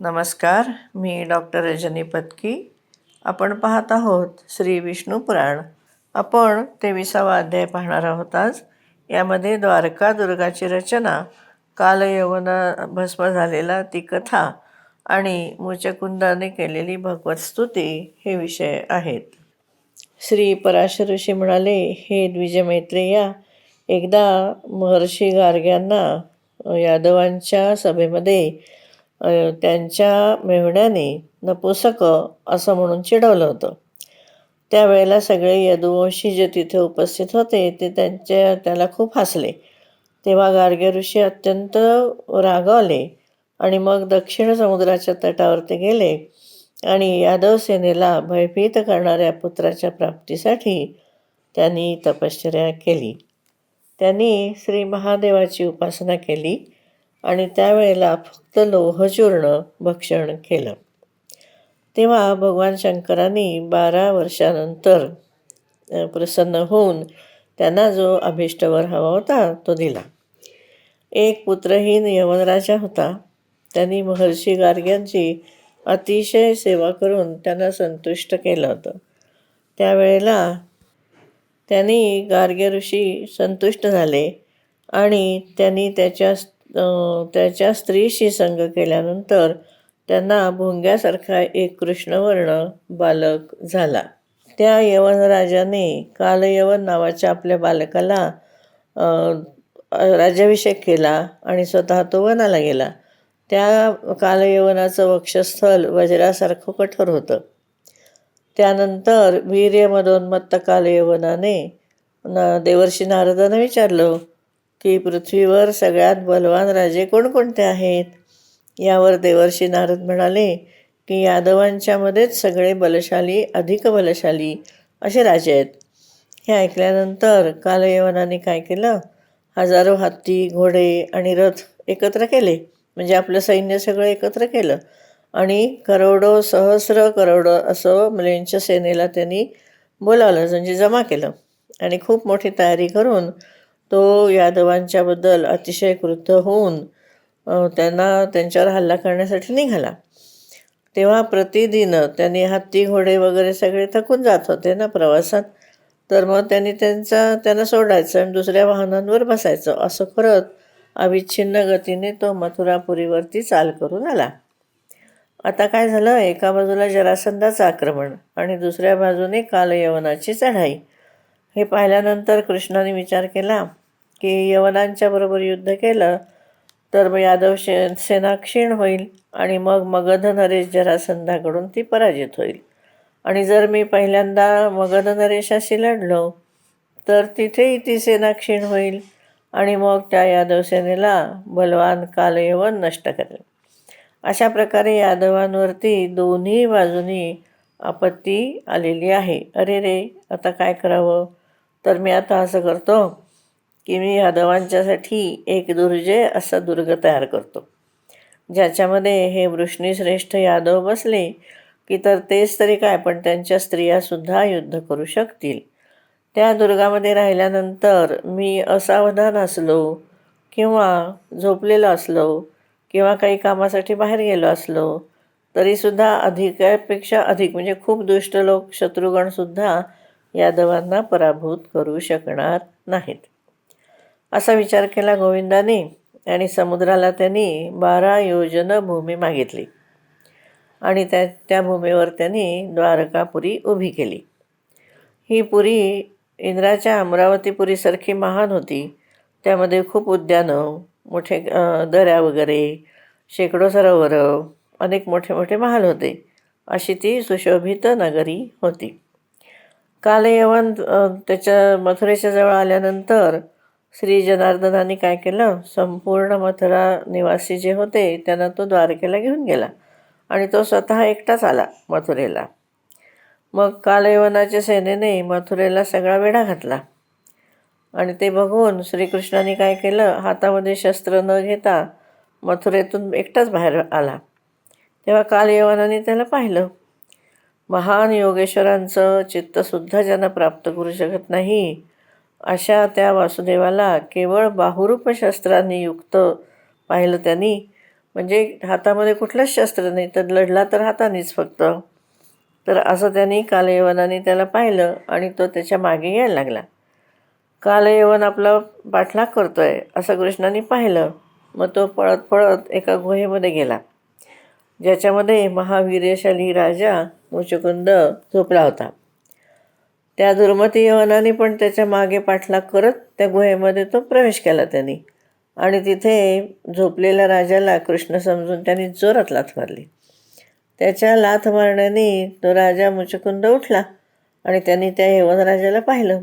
नमस्कार मी डॉक्टर रजनी पत्की. आपण पाहत आहोत श्री विष्णू पुराण. आपण तेविसावा अध्याय पाहणार आहोत आज. यामध्ये द्वारका दुर्गाची रचना कालयवना भस्म झालेला ती कथा आणि मुचकुंदाने केलेली भगवत स्तुती हे विषय आहेत. श्री पराशर ऋषी म्हणाले हे द्विजमैत्रेया एकदा महर्षी गार्ग्यांना यादवांच्या सभेमध्ये त्यांच्या मेहुण्याने नपुसक असं म्हणून चिडवलं होतं. त्यावेळेला सगळे यदुवंशी जे तिथे उपस्थित होते ते त्यांच्या त्याला खूप हसले. तेव्हा गार्गे ऋषी अत्यंत रागावले आणि मग दक्षिण समुद्राच्या तटावरती गेले आणि यादव सेनेला भयभीत करणाऱ्या पुत्राच्या प्राप्तीसाठी त्यांनी तपश्चर्या केली. त्यांनी श्री महादेवाची उपासना केली. आणि त्यावेळेला फक्त लोहचूर्ण भक्षण केलं. तेव्हा भगवान शंकरांनी बारा वर्षानंतर प्रसन्न होऊन त्यांना जो अभिष्टवर हवा होता तो दिला. एक पुत्रहीन यवनराजा होता. त्यांनी महर्षी गार्ग्यांची अतिशय सेवा करून त्यांना संतुष्ट केलं होतं. त्यावेळेला त्यांनी गार्गे ऋषी संतुष्ट झाले आणि त्यांनी त्याच्या त्याच्या स्त्रीशी संग केल्यानंतर त्यांना भोंग्यासारखा एक कृष्णवर्ण बालक झाला. त्या यवनराजाने कालयवन नावाच्या आपल्या बालकाला राज्याभिषेक केला आणि स्वतः तो वनाला गेला. त्या कालयवनाचं वक्षस्थल वज्रासारखं कठोर होतं. त्यानंतर वीर्यमदोन्मत्त कालयवनाने न देवर्षी नारदानं विचारलं की पृथ्वीवर सगळ्यात बलवान राजे कोणकोणते आहेत? यावर देवर्षी नारद म्हणाले की यादवांच्यामध्येच सगळे बलशाली अधिक बलशाली असे राजे आहेत. हे ऐकल्यानंतर कालयवनाने काय केलं? हजारो हत्ती घोडे आणि रथ एकत्र केले. म्हणजे आपलं सैन्य सगळं एकत्र केलं. आणि करोडो सहस्र करोडो असं मुलींच्या सेनेला त्यांनी बोलावलं म्हणजे जमा केलं. आणि खूप मोठी तयारी करून तो यादवांच्याबद्दल अतिशय क्रुद्ध होऊन त्यांना त्यांच्यावर हल्ला करण्यासाठी निघाला. तेव्हा प्रतिदिन त्यांनी हत्ती घोडे वगैरे सगळे थकून जात होते ना प्रवासात. तर मग त्यांनी त्यांचा त्यांना सोडायचं आणि दुसऱ्या वाहनांवर बसायचं. असं करत अविच्छिन्न गतीने तो मथुरापुरीवरती चाल करून आला. आता काय झालं? एका बाजूला जरासंधाचं आक्रमण आणि दुसऱ्या बाजूने कालयवनाची चढाई. हे पाहिल्यानंतर कृष्णाने विचार केला की यवनांच्या बरोबर युद्ध केलं तर मग यादव शे सेना क्षीण होईल आणि मग मगध नरेश जरासंधाकडून ती पराजित होईल. आणि जर मी पहिल्यांदा मगध नरेशाशी लढलो तर तिथेही ती सेना क्षीण होईल आणि मग त्या यादव सेनेला बलवान कालयवन नष्ट करेल. अशा प्रकारे यादवांवरती दोन्ही बाजूनी आपत्ती आलेली आहे. अरे रे आता काय करावं? तर मी आता असं करतो की मी यादवांच्यासाठी एक दुर्जय असा दुर्ग तयार करतो. ज्याच्यामध्ये हे वृष्णीश्रेष्ठ यादव बसले की तर तेच तरी काय पण त्यांच्या स्त्रियासुद्धा युद्ध करू शकतील. त्या दुर्गामध्ये राहिल्यानंतर मी असावधान असलो किंवा झोपलेलो असलो किंवा काही कामासाठी बाहेर गेलो असलो तरीसुद्धा अधिकापेक्षा अधिक म्हणजे खूप दुष्ट लोक शत्रुगणसुद्धा यादवांना पराभूत करू शकणार नाहीत. असा विचार केला गोविंदाने आणि समुद्राला त्यांनी बारा योजन भूमी मागितली. आणि त्या त्या भूमीवर त्यांनी द्वारकापुरी उभी केली. ही पुरी इंद्राच्या अमरावतीपुरीसारखी महान होती. त्यामध्ये खूप उद्यानं मोठे दऱ्या वगैरे शेकडो सरोवरं अनेक मोठे मोठे महाल होते. अशी ती सुशोभित नगरी होती. कालयवन त्याच्या मथुरेच्या जवळ आल्यानंतर श्री जनार्दनाने काय केलं? संपूर्ण मथुरा निवासी जे होते त्यांना तो द्वारकेला घेऊन गेला आणि तो स्वतः एकटाच आला मथुरेला. मग कालयवनाच्या सेनेने मथुरेला सगळा वेढा घातला आणि ते बघून श्रीकृष्णाने काय केलं? हातामध्ये शस्त्र न घेता मथुरेतून एकटाच बाहेर आला. तेव्हा कालयवनाने त्याला पाहिलं. महान योगेश्वरांचं चित्तसुद्धा ज्यांना प्राप्त करू शकत नाही अशा त्या वासुदेवाला केवळ बाहुरूप शस्त्रांनी युक्त पाहिलं त्यांनी. म्हणजे हातामध्ये कुठलंच शस्त्र नाही तर लढला तर हातानेच फक्त. तर असं त्यांनी कालयवनाने त्याला पाहिलं आणि तो त्याच्यामागे यायला लागला. कालयवन आपला पाठलाग करतो आहे असं कृष्णाने पाहिलं. मग तो पळत पळत एका गुहेमध्ये गेला ज्याच्यामध्ये महावीर्यशाली राजा मुचकुंद झोपला होता. त्या दुर्मती यवनाने पण त्याच्यामागे पाठलाग करत त्या गुहेमध्ये तो प्रवेश केला त्यांनी. आणि तिथे झोपलेल्या राजाला कृष्ण समजून त्यांनी जोरात लाथ मारली. त्याच्या लाथ मारण्याने तो राजा मुचकुंद उठला आणि त्यांनी त्या यवनराजाला पाहिलं.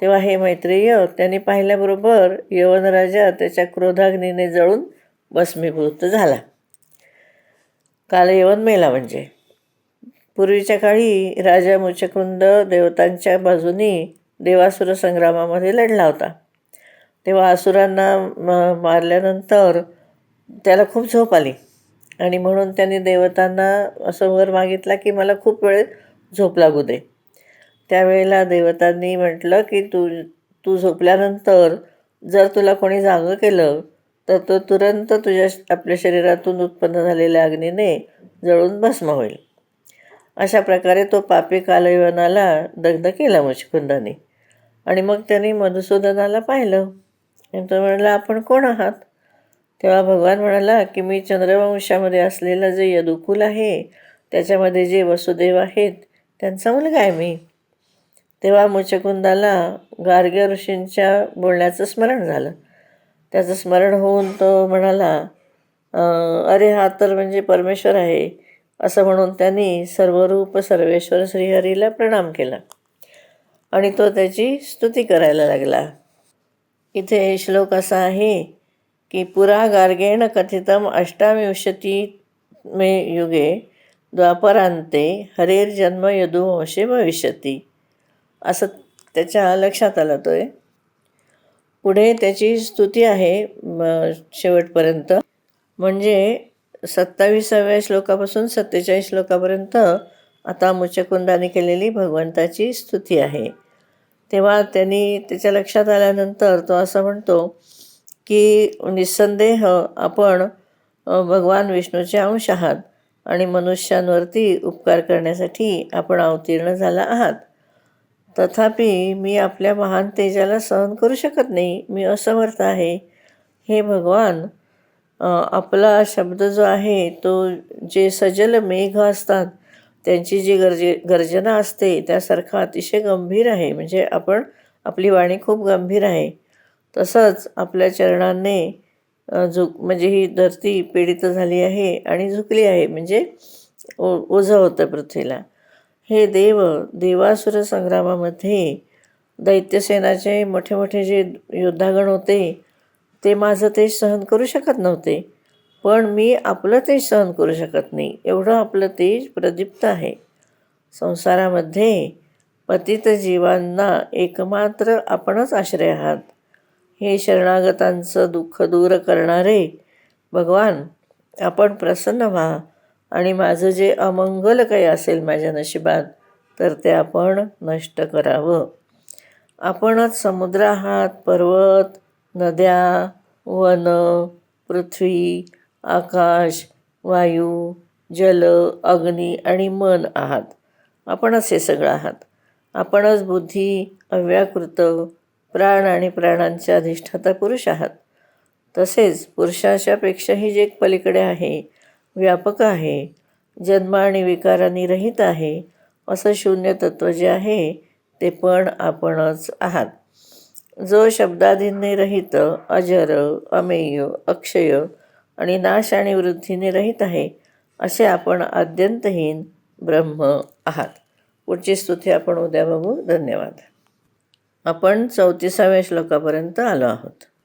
तेव्हा हे मैत्रेय त्यांनी पाहिल्याबरोबर यवनराजा त्याच्या क्रोधाग्नीने जळून भस्मीभूत झाला. काल यवन मेला म्हणजे. पूर्वीच्या काळी राजा मुचकुंद देवतांच्या बाजूनी देवासुर संग्रामामध्ये लढला होता. तेव्हा असुरांना म मारल्यानंतर त्याला खूप झोप आली. आणि म्हणून त्यांनी देवतांना असं वर मागितला की मला खूप वेळ झोप लागू दे. त्यावेळेला देवतांनी म्हटलं की तू तू झोपल्यानंतर जर तुला कोणी जागं केलं तर तो तुरंत तुझ्या आपल्या शरीरातून उत्पन्न झालेल्या अग्नीने जळून भस्म होईल. अशा प्रकारे तो पापी कालयवनाला दग्ध केला मुचकुंदाने. आणि मग त्यांनी मधुसूदनाला पाहिलं. तो म्हणाला आपण कोण आहात? तेव्हा भगवान म्हणाला की मी चंद्रवंशामध्ये असलेलं जे यदुकुल आहे त्याच्यामध्ये जे वसुदेव आहेत त्यांचा मुलगा आहे मी. तेव्हा मुचकुंदाला गार्ग्य ऋषींच्या बोलण्याचं स्मरण झालं. त्याचं स्मरण होऊन तो म्हणाला अरे हा तर म्हणजे परमेश्वर आहे. असं म्हणून त्यांनी सर्वरूप सर्वेश्वर श्रीहरीला प्रणाम केला आणि तो त्याची स्तुती करायला लागला. इथे श्लोक असा आहे की पुरा गार्गेण कथितम अष्टाविंशती मे युगे द्वापरांते हरेर्जन्म यदुवंशे भविष्यती. असं त्याच्या लक्षात आलं तो आहे. पुढे त्याची स्तुती आहे शेवटपर्यंत. म्हणजे सत्तावीसाव्या श्लोकापासून सत्तेचाळीस श्लोकापर्यंत आता मुचकुंदाने केलेली भगवंताची स्तुती आहे. तेव्हा त्यांनी त्याच्या लक्षात आल्यानंतर तो असं म्हणतो की निस्संदेह आपण भगवान विष्णूचे अंश आहात आणि मनुष्यांवरती उपकार करण्यासाठी आपण अवतीर्ण झाला आहात. तथापि मी आपल्या महान तेजाला सहन करू शकत नाही. मी असमर्थ आहे. हे भगवान आपला शब्द जो आहे तो जे सजल मेघ असतात त्यांची जी गर्जे गर्जना असते त्यासारखा अतिशय गंभीर आहे. म्हणजे आपण आपली वाणी खूप गंभीर आहे. तसंच आपल्या चरणांनी झुक म्हणजे ही धरती पीडित झाली आहे आणि झुकली आहे. म्हणजे ओ ओझं होतं पृथ्वीला. हे देव देवासुर संग्रामामध्ये दैत्यसेनाचे मोठे मोठे जे योद्धागण होते ते माझं ते सहन करू शकत नव्हते. पण मी आपलं तेज सहन करू शकत नाही. एवढं आपलं तेज प्रदीप्त आहे. संसारामध्ये पतित जीवांना एकमात्र आपणच आश्रय आहात. हे शरणागतांचं दुःख दूर करणारे भगवान आपण प्रसन्न व्हा आणि माझं जे अमंगल काही असेल माझ्या नशिबात तर ते आपण नष्ट करावं. आपणच समुद्र आहात पर्वत नद्या वन पृथ्वी आकाश वायू जल अग्नी आणि मन आहात. आपणच हे सगळं आहात. आपणच बुद्धी अव्याकृत प्राण आणि प्राणांच्या अधिष्ठाता पुरुष आहात. तसेच पुरुषाच्यापेक्षाही जे पलीकडे आहे व्यापक आहे जन्म आणि विकारांनी रहित आहे असं शून्य तत्त्व जे आहे ते पण आपणच आहात. जो शब्दाधींनी रहित अजर अमेय अक्षय आणि नाश आणि वृद्धीने रहित आहे असे आपण आद्यंतहीन ब्रह्म आहात. पुढची स्तुती आपण उद्या बघू. धन्यवाद. आपण चौतीसाव्या श्लोकापर्यंत आलो आहोत.